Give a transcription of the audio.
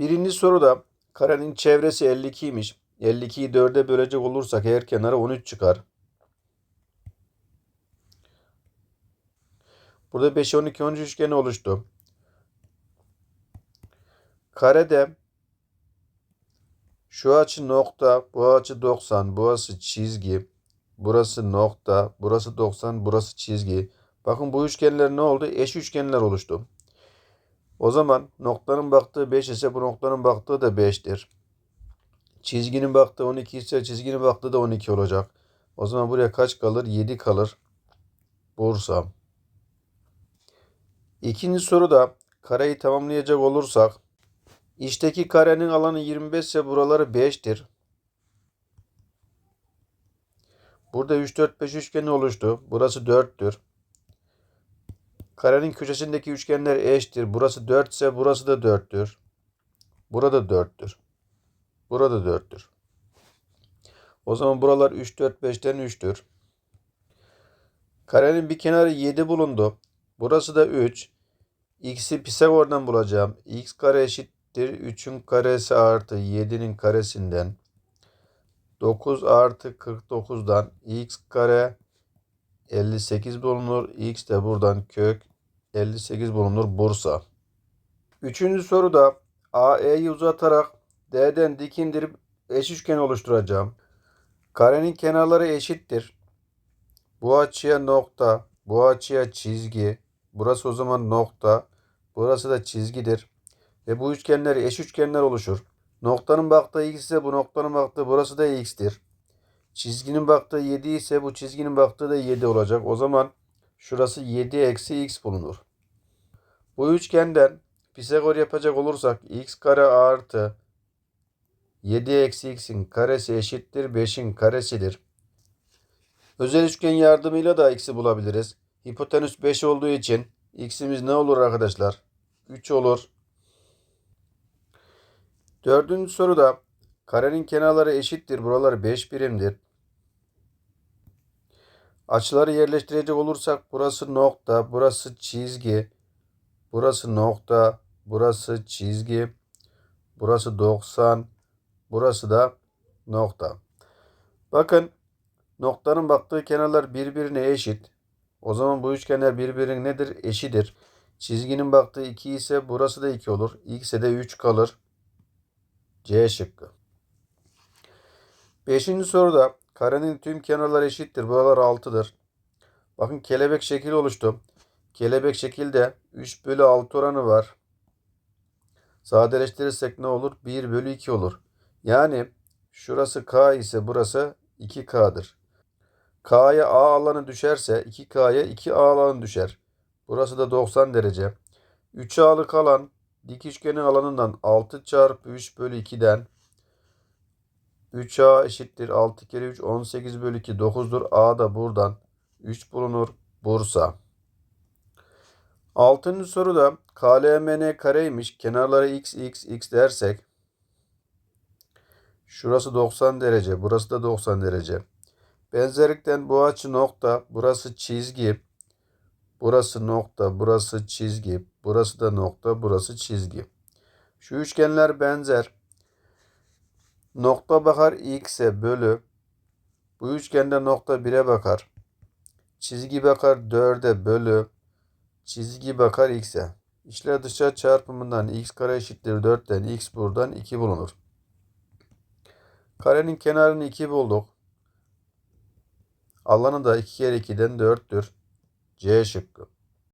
Birinci soruda karenin çevresi 52'ymiş. 52'yi 4'e bölecek olursak her kenara 13 çıkar. Burada 5, 12, 13 üçgeni oluştu. Karede şu açı nokta, bu açı 90, burası çizgi, burası nokta, burası 90, burası çizgi. Bakın bu üçgenler ne oldu? Eş üçgenler oluştu. O zaman noktanın baktığı 5 ise bu noktanın baktığı da 5'tir. Çizginin baktığı 12 ise çizginin baktığı da 12 olacak. O zaman buraya kaç kalır? 7 kalır. Bursa. İkinci soruda kareyi tamamlayacak olursak İçteki karenin alanı 25 ise buraları 5'tir. Burada 3, 4, 5 üçgeni oluştu. Burası 4'tür. Karenin köşesindeki üçgenler eşittir. Burası 4 ise burası da 4'tür. Burada 4'tür. Burada 4'tür. O zaman buralar 3, 4, 5'ten 3'tür. Karenin bir kenarı 7 bulundu. Burası da 3. X'i Pisagor'dan bulacağım. X kare eşittir. 3'ün karesi artı 7'nin karesinden. 9 artı 49'dan x kare 58 bulunur. X de buradan kök 58 bulunur Bursa. Üçüncü soruda AE'yi uzatarak D'den dik indirip eş üçgen oluşturacağım. Karenin kenarları eşittir. Bu açıya nokta, bu açıya çizgi. Burası o zaman nokta. Burası da çizgidir. Ve bu üçgenler eş üçgenler oluşur. Noktanın baktığı x ise bu noktanın baktığı burası da x'tir. Çizginin baktığı 7 ise bu çizginin baktığı da 7 olacak. O zaman şurası 7 eksi x bulunur. Bu üçgenden Pisagor yapacak olursak x kare artı 7 eksi x'in karesi eşittir 5'in karesidir. Özel üçgen yardımıyla da x'i bulabiliriz. Hipotenüs 5 olduğu için x'imiz ne olur arkadaşlar? 3 olur. Dördüncü soruda karenin kenarları eşittir. Buraları 5 birimdir. Açıları yerleştirecek olursak burası nokta, burası çizgi, burası nokta, burası çizgi, burası 90, burası da nokta. Bakın noktanın baktığı kenarlar birbirine eşit. O zaman bu üçgenler birbirine nedir? Eşidir. Çizginin baktığı 2 ise burası da 2 olur. X'e de 3 kalır. C şıkkı. Beşinci soruda karenin tüm kenarları eşittir. Buralar 6'dır. Bakın kelebek şekli oluştu. Kelebek şekilde 3 bölü 6 oranı var. Sadeleştirirsek ne olur? 1 bölü 2 olur. Yani şurası K ise burası 2K'dır. K'ya A alanı düşerse 2K'ya 2A alanı düşer. Burası da 90 derece. 3A'lık alan dik üçgenin alanından 6 çarpı 3 bölü 2'den 3A eşittir 6 kere 3 18 bölü 2 9'dur. A da buradan 3 bulunur. Bursa. Altıncı soruda KLMN kareymiş. Kenarları x x x dersek şurası 90 derece. Burası da 90 derece. Benzerlikten bu açı nokta. Burası çizgi. Burası nokta. Burası çizgi. Burası da nokta. Burası çizgi. Şu üçgenler benzer. Nokta bakar x'e bölü. Bu üçgende nokta 1'e bakar. Çizgi bakar 4'e bölü. Çizgi bakar x'e. İşler dışa çarpımından x kare eşittir 4'ten x buradan 2 bulunur. Karenin kenarını 2 bulduk. Alanı da 2 kere 2'den 4'tür. C şıkkı.